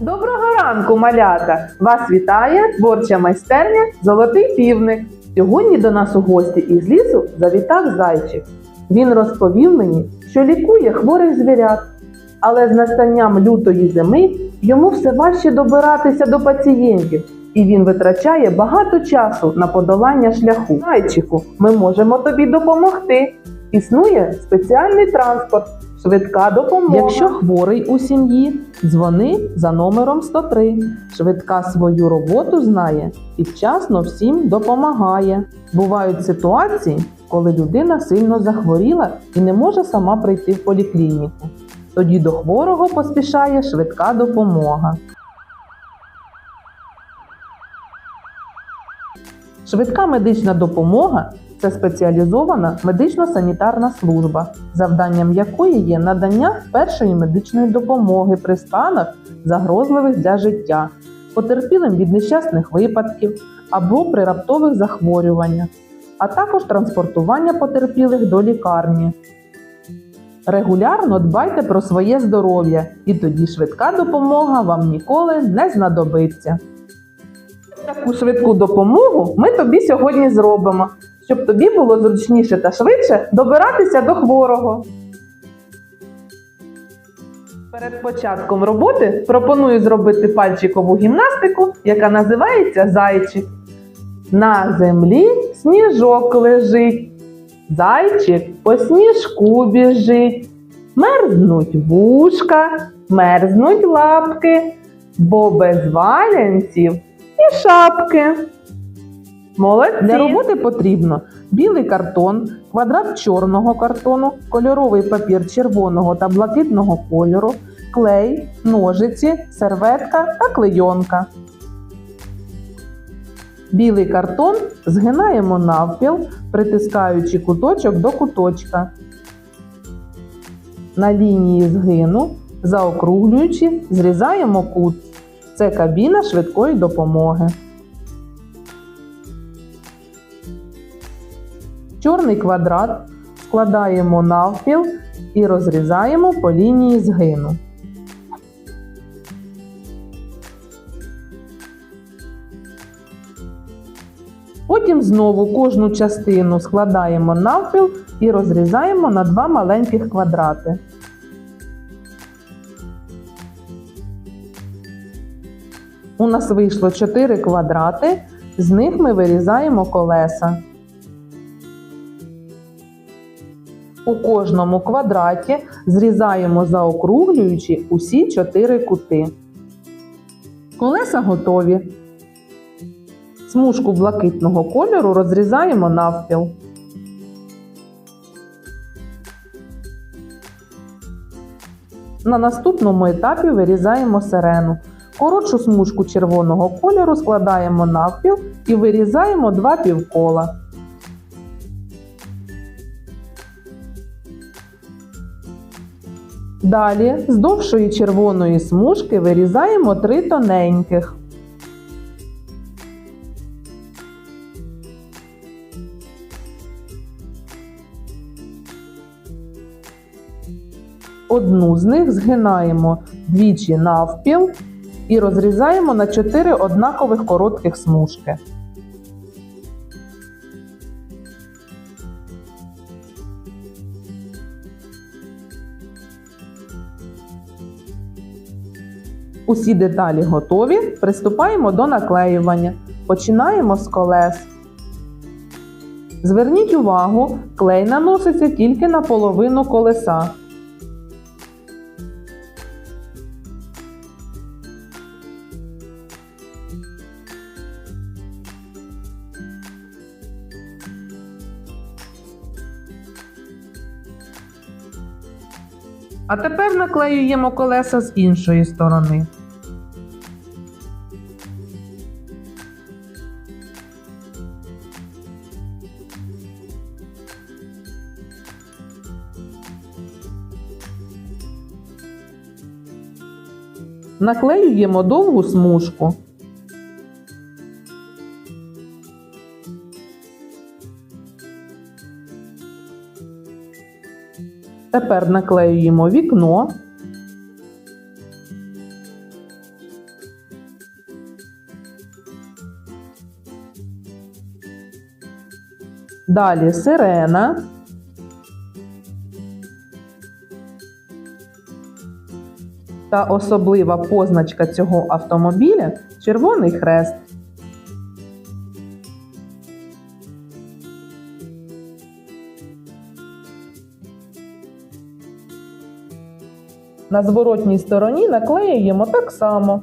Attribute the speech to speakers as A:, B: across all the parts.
A: Доброго ранку, малята! Вас вітає творча майстерня Золотий півник. Сьогодні до нас у гості із лісу завітав зайчик. Він розповів мені, що лікує хворих звірят. Але з настанням лютої зими йому все важче добиратися до пацієнтів, і він витрачає багато часу на подолання шляху. Зайчику, ми можемо тобі допомогти. Існує спеціальний транспорт, швидка допомога. Якщо хворий у сім'ї, дзвони за номером 103. Швидка свою роботу знає і вчасно всім допомагає. Бувають ситуації, коли людина сильно захворіла і не може сама прийти в поліклініку. Тоді до хворого поспішає швидка допомога. Швидка медична допомога це спеціалізована медично-санітарна служба, завданням якої є надання першої медичної допомоги при станах, загрозливих для життя, потерпілим від нещасних випадків або при раптових захворюваннях, а також транспортування потерпілих до лікарні. Регулярно дбайте про своє здоров'я, і тоді швидка допомога вам ніколи не знадобиться. Таку швидку допомогу ми тобі сьогодні зробимо, щоб тобі було зручніше та швидше добиратися до хворого. Перед початком роботи пропоную зробити пальчикову гімнастику, яка називається зайчик. На землі сніжок лежить. Зайчик по сніжку біжить. Мерзнуть вушка, мерзнуть лапки, бо без валянців і шапки. Молодці. Для роботи потрібно білий картон, квадрат чорного картону, кольоровий папір червоного та блакитного кольору, клей, ножиці, серветка та клейонка. Білий картон згинаємо навпіл, притискаючи куточок до куточка. На лінії згину, заокруглюючи, зрізаємо кут. Це кабіна швидкої допомоги. Чорний квадрат складаємо навпіл і розрізаємо по лінії згину. Потім знову кожну частину складаємо навпіл і розрізаємо на два маленьких квадрати. У нас вийшло 4 квадрати, з них ми вирізаємо колеса. У кожному квадраті зрізаємо заокруглюючи усі 4 кути. Колеса готові. Смужку блакитного кольору розрізаємо навпіл. На наступному етапі вирізаємо сирену. Коротшу смужку червоного кольору складаємо навпіл і вирізаємо два півкола. Далі з довшої червоної смужки вирізаємо три тоненьких. Одну з них згинаємо двічі навпіл і розрізаємо на 4 однакових коротких смужки. Усі деталі готові. Приступаємо до наклеювання. Починаємо з колес. Зверніть увагу, клей наноситься тільки на половину колеса. А тепер наклеюємо колеса з іншої сторони. Наклеюємо довгу смужку. Тепер наклеюємо вікно. Далі сирена. Та особлива позначка цього автомобіля червоний хрест. На зворотній стороні наклеюємо так само.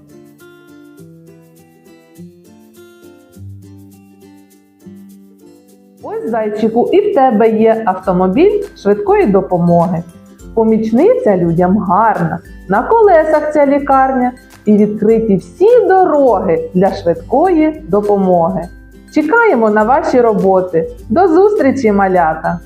A: Ось зайчику, і в тебе є автомобіль швидкої допомоги. Помічниця людям гарна, на колесах ця лікарня і відкриті всі дороги для швидкої допомоги. Чекаємо на ваші роботи. До зустрічі, малята!